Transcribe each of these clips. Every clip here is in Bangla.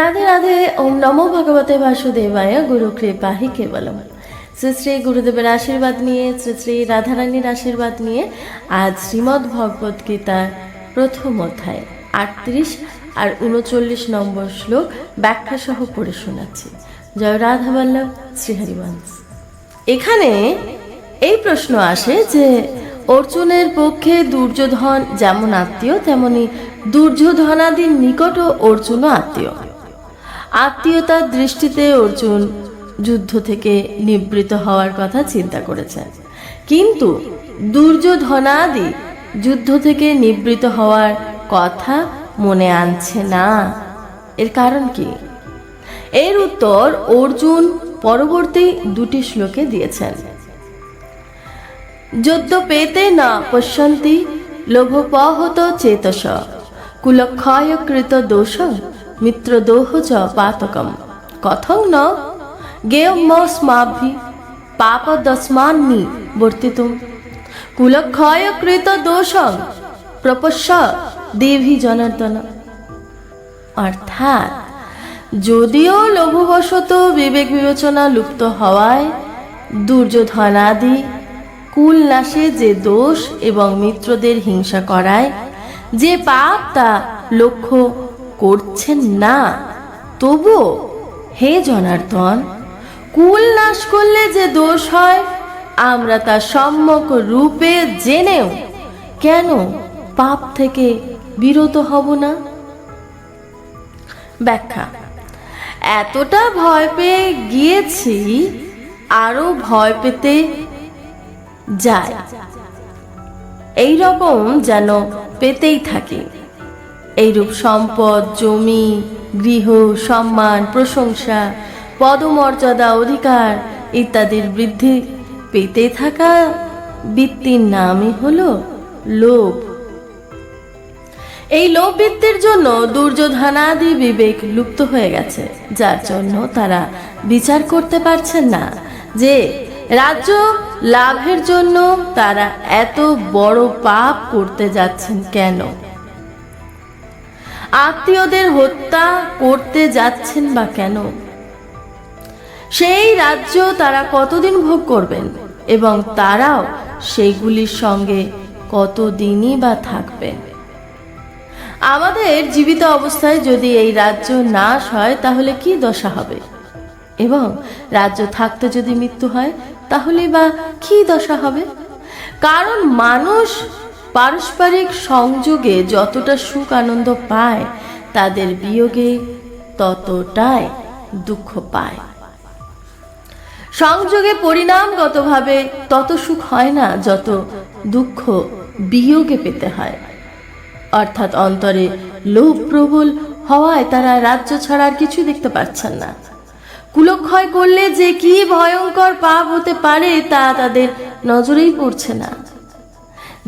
রাধে রাধে, ওম নমো ভগবতে বাসুদেবায়, গুরু কৃপাহি কেবলম। শ্রী শ্রী গুরুদেবের আশীর্বাদ নিয়ে, শ্রী শ্রী রাধারানীর আশীর্বাদ নিয়ে, আজ শ্রীমদ্ ভগবত গীতার প্রথম অধ্যায়, আটত্রিশ আর উনচল্লিশ নম্বর শ্লোক ব্যাখ্যা সহ পড়ে শোনাচ্ছি। জয় রাধা বল্লভ শ্রীহরিবংশ এখানে এই প্রশ্ন আসে যে, অর্জুনের পক্ষে দুর্যোধন যেমন আত্মীয়, তেমনি দুর্যোধনাদির নিকটও অর্জুনও আত্মীয়। আত্মীয়তার দৃষ্টিতে অর্জুন যুদ্ধ থেকে নিবৃত হওয়ার কথা চিন্তা করেছেন কিন্তু দুর্যোধনাদি যুদ্ধ থেকে নিবৃত হওয়ার কথা মনে আনছে না। এর কারণ কি? এর উত্তর অর্জুন পরবর্তী দুটি শ্লোকে দিয়েছেন। যদ্য পেতে না পশ্যন্তি লোভপহত চেতস কুলক্ষয় কৃত দোষ মিত্রদোহ চ পাতকম কথং ন গেয়মস্মাভি পাপদস্মান্নি বর্তিতুম কুলক্ষয় কৃত দোষং প্রপশ্য দেবী জনার্দন অর্থাৎ যদিও লঘুবশত বিবেক বিবেচনা লুপ্ত হওয়ায় দুর্যোধনাদি কুল নাশে যে দোষ এবং মিত্রদের হিংসা করায় যে পাপ তা লক্ষ্য করছেন না। তবু হে জনার্দন, কুল নাশ করলে যে দোষ হয়, আমরা তা সম্যক রূপে জেনেও কেন পাপ থেকে বিরত হব না? ব্যাখ্যা, এতটা ভয় পেয়ে গিয়েছি আরও ভয় পেতে যায়। এই রকম যেন পেতেই থাকি। এইরূপ সম্পদ, জমি, গৃহ, সম্মান, প্রশংসা, পদমর্যাদা, অধিকার ইত্যাদির বৃদ্ধি পেতে থাকা বৃত্তির নামই হলো লোভ। এই লোভ বৃত্তির জন্য দুর্যোধনাদি বিবেক লুপ্ত হয়ে গেছে, যার জন্য তারা বিচার করতে পারছেন না যে রাজ্য লাভের জন্য তারা এত বড় পাপ করতে যাচ্ছেন কেন। আত্মীয়দের হত্যা করতে যাচ্ছেন বা কেন? সেই রাজ্য তারা কতদিন ভোগ করবেন এবং তারাও সেইগুলির সঙ্গে কতদিনই বা থাকবেন? আমাদের জীবিত অবস্থায় যদি এই রাজ্য নাশ হয়, তাহলে কি দশা হবে? এবং রাজ্য থাকতে যদি মৃত্যু হয়, তাহলে বা কি দশা হবে? কারণ মানুষ পারস্পরিক সংযোগে যতটা সুখ আনন্দ পায়, তাদের বিয়োগে ততটাই দুঃখ পায়। সংযোগে পরিণামগতভাবে তত সুখ হয় না, যত দুঃখ বিয়োগে পেতে হয়। অর্থাৎ অন্তরে লোভ প্রবল হওয়ায় তারা রাজ্য ছাড়া আর কিছু দেখতে পাচ্ছেন না। কুলক্ষয় করলে যে কি ভয়ঙ্কর পাপ হতে পারে, তা তাদের নজরেই পড়ছে না।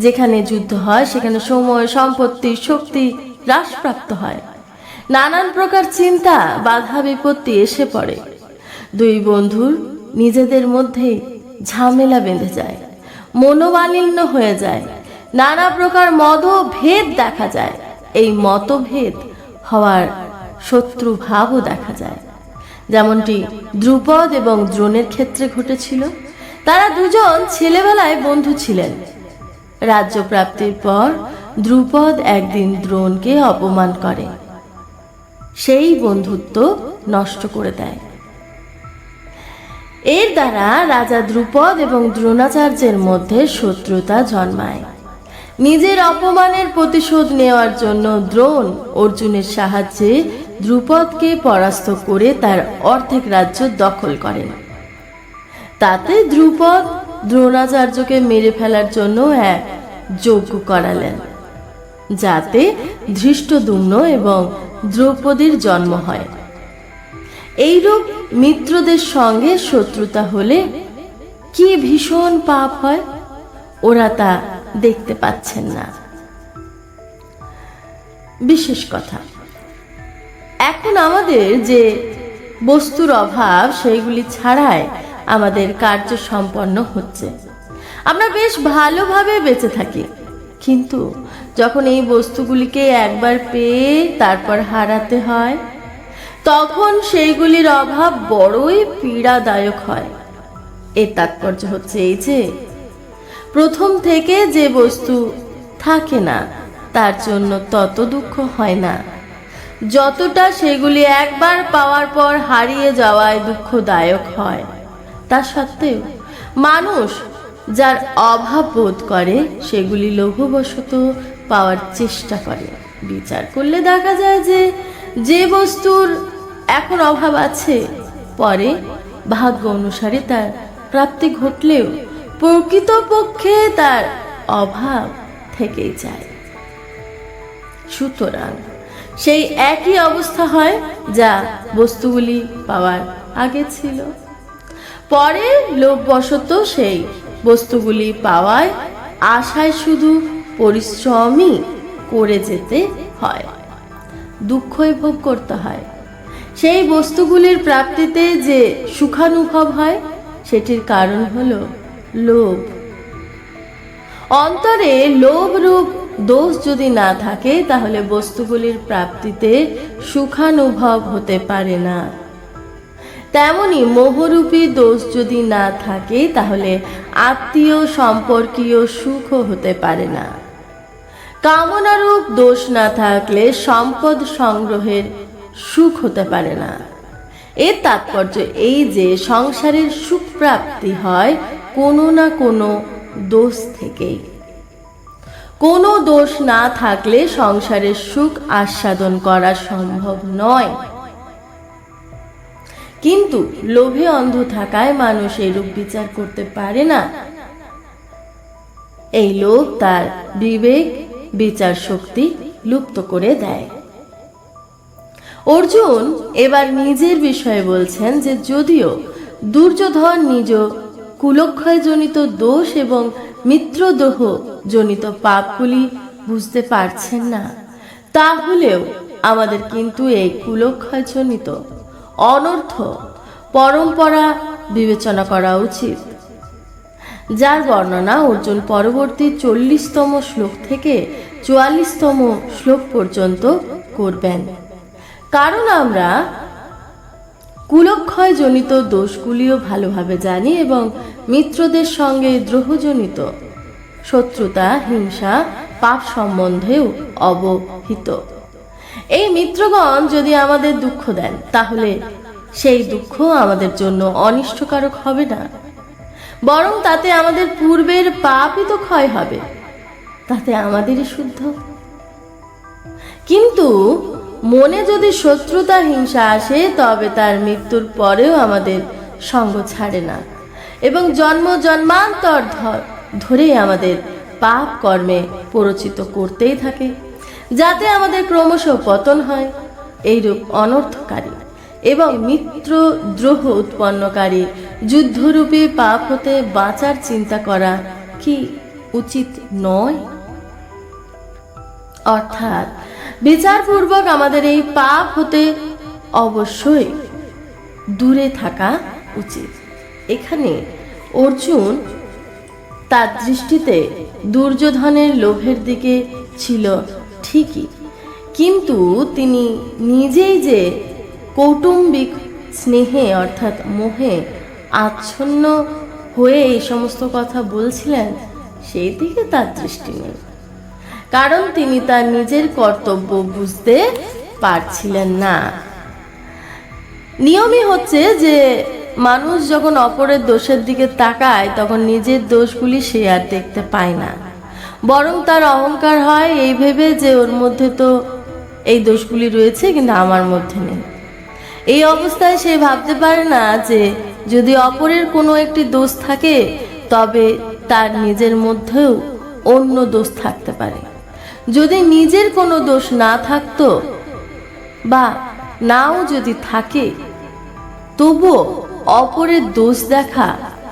যেখানে যুদ্ধ হয়, সেখানে সময়, সম্পত্তি, শক্তি হ্রাসপ্রাপ্ত হয়। নানান প্রকার চিন্তা, বাধা, বিপত্তি এসে পড়ে। দুই বন্ধুর নিজেদের মধ্যে ঝামেলা বেঁধে যায়, মনোমালিন্য হয়ে যায়, নানা প্রকার মতভেদ দেখা যায়। এই মতভেদ হওয়ার শত্রু ভাবও দেখা যায়। যেমনটি দ্রুপদ এবং দ্রোণের ক্ষেত্রে ঘটেছিল, তারা দুজন ছেলেবেলায় বন্ধু ছিলেন। রাজ্য প্রাপ্তির পর দ্রুপদ একদিন দ্রোণকে অপমান করে। সেই বন্ধুত্ব নষ্ট করে দেয়। এর দ্বারা রাজা দ্রুপদ এবং দ্রোণাচার্যের মধ্যে শত্রুতা জন্মায়। নিজের অপমানের প্রতিশোধ নেওয়ার জন্য দ্রোণ অর্জুনের সাহায্যে দ্রুপদকে পরাস্ত করে তার অর্ধেক রাজ্য দখল করেন। তাতে দ্রুপদ দ্রোণাচার্যকে মেরে ফেলার জন্য এক যজ্ঞ করালেন, যাতে ধৃষ্টদুম্ন এবং দ্রৌপদীর জন্ম হয়। এইরূপ মিত্রদের সঙ্গে শত্রুতা হলে কি ভীষণ পাপ হয়, ওরা তা দেখতে পাচ্ছেন না। বিশেষ কথা, এখন আমাদের যে বস্তুর অভাব, সেইগুলি ছাড়াই আমাদের কার্য সম্পন্ন হচ্ছে। আমরা বেশ ভালোভাবে বেঁচে থাকি। কিন্তু যখন এই বস্তুগুলিকে একবার পেয়ে তারপর হারাতে হয়, তখন সেইগুলির অভাব বড়ই পীড়াদায়ক হয়। এর তাৎপর্য হচ্ছে এই যে, প্রথম থেকে যে বস্তু থাকে না, তার জন্য তত দুঃখ হয় না। যতটা সেগুলি একবার পাওয়ার পর হারিয়ে যাওয়ায় দুঃখদায়ক হয়। তা সত্ত্বেও মানুষ যার অভাব বোধ করে, সেগুলি লঘুবশত পাওয়ার চেষ্টা করে। বিচার করলে দেখা যায় যে যে বস্তুর এখন অভাব আছে, পরে ভাগ্য অনুসারে তার প্রাপ্তি ঘটলেও প্রকৃতপক্ষে তার অভাব থেকেই যায়। সুতরাং সেই একই অবস্থা হয় যা বস্তুগুলি পাওয়ার আগে ছিল। পরে লোভবশত সেই বস্তুগুলি পাওয়ায় আশায় শুধু পরিশ্রমই করে যেতে হয়। দুঃখই ভোগ করতে হয়। সেই বস্তুগুলির প্রাপ্তিতে যে সুখানুভব হয়, সেটির কারণ হল লোভ। অন্তরে লোভ রূপ দোষ যদি না থাকে, তাহলে বস্তুগুলির প্রাপ্তিতে সুখানুভব হতে পারে না। তেমনি মোহরূপী দোষ যদি না থাকে, তাহলে আত্মীয় সম্পর্কীয় সুখও হতে পারে না। কামনারূপ দোষ না থাকলে সম্পদ সংগ্রহের সুখ হতে পারে না। এর তাৎপর্য এই যে, সংসারের সুখ প্রাপ্তি হয় কোনো না কোনো দোষ থেকেই। কোনো দোষ না থাকলে সংসারের সুখ আস্বাদন করা সম্ভব নয়। কিন্তু লোভে অন্ধ থাকায় মানুষ এরূপ বিচার করতে পারে না। এই লোভ তার বিবেক, বিচার শক্তি লুপ্ত করে দেয়। অর্জুন এবার নিজের বিষয়ে বলছেন যে যদিও দুর্যোধন নিজ কুলক্ষয়জনিত দোষ এবং মিত্রদোহ জনিত পাপগুলি বুঝতে পারছেন না, তাহলেও আমাদের কিন্তু এই কুলক্ষয়জনিত অনর্থ পরম্পরা বিবেচনা করা উচিত। যার বর্ণনা অর্জুন পরবর্তী চল্লিশতম শ্লোক থেকে চুয়াল্লিশতম শ্লোক পর্যন্ত করবেন। কারণ আমরা কুলক্ষয় জনিত দোষগুলিও ভালোভাবে জানি এবং মিত্রদের সঙ্গে দ্রোহজনিত শত্রুতা, হিংসা, পাপ সম্বন্ধেও অবহিত। এই মিত্রগণ যদি আমাদের দুঃখ দেন, তাহলে সেই দুঃখ আমাদের জন্য অনিষ্টকারক হবে না। বরং তাতে আমাদের পূর্বের পাপই তো ক্ষয় হবে। তাতে আমাদেরই শুদ্ধ। কিন্তু মনে যদি শত্রুতা, হিংসা আসে, তবে তার মৃত্যুর পরেও আমাদের সঙ্গ ছাড়ে না এবং জন্ম জন্মান্তর ধ- ধরেই আমাদের পাপ কর্মে প্ররোচিত করতেই থাকে। যাতে আমাদের ক্রমশ পতন হয়, এইরূপ অনর্থকারী এবং মিত্র দ্রোহ উৎপন্নকারী যুদ্ধরূপী পাপ হতে বাঁচার চিন্তা করা কি উচিত নয়? অর্থাৎ, বিচারপূর্বক আমাদের এই পাপ হতে অবশ্যই দূরে থাকা উচিত। এখানে অর্জুন তার দৃষ্টিতে দুর্যোধনের লোভের দিকে ছিল ঠিকই। কিন্তু তিনি নিজেই যে কৌটুম্বিক স্নেহে অর্থাৎ মোহে আচ্ছন্ন হয়ে এই সমস্ত কথা বলছিলেন, সেই দিকে তার দৃষ্টি নেই। কারণ তিনি তার নিজের কর্তব্য বুঝতে পারছিলেন না। নিয়মই হচ্ছে যে মানুষ যখন অপরের দোষের দিকে তাকায়, তখন নিজের দোষগুলি সে আর দেখতে পায় না। বরং তার অহংকার হয়, এই ভেবে যে ওর মধ্যে তো এই দোষগুলি রয়েছে, কিন্তু আমার মধ্যে নেই। এই অবস্থায় সে ভাবতে পারে না যে যদি অপরের কোনো একটি দোষ থাকে, তবে তার নিজের মধ্যেও অন্য দোষ থাকতে পারে। যদি নিজের কোনো দোষ না থাকতো বা নাও যদি থাকে, তবুও অপরের দোষ দেখা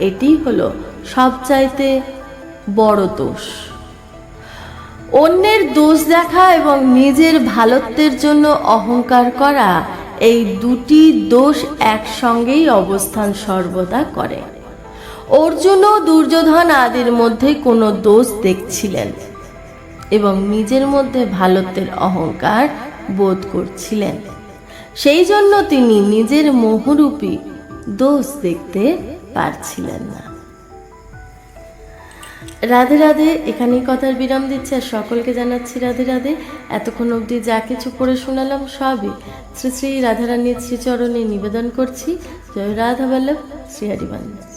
এটি হলো সবচাইতে বড় দোষ। অন্যের দোষ দেখা এবং নিজের ভালত্বের জন্য অহংকার করা এই দুটি দোষ একসঙ্গেই অবস্থান সর্বদা করে। অর্জুন ও দুর্যোধন আদির মধ্যে কোনো দোষ দেখছিলেন এবং নিজের মধ্যে ভালত্বের অহংকার বোধ করছিলেন। সেই জন্য তিনি নিজের মোহরূপী দোষ দেখতে পারছিলেন না। রাধে রাধে, এখানেই কথার বিরাম দিচ্ছে আর সকলকে জানাচ্ছি রাধে রাধে। এতক্ষণ অবধি যা কিছু পড়ে শোনালাম সবই শ্রী শ্রী রাধারানীর শ্রীচরণে নিবেদন করছি। জয় রাধা বল্লভ, শ্রী হরিবন্দন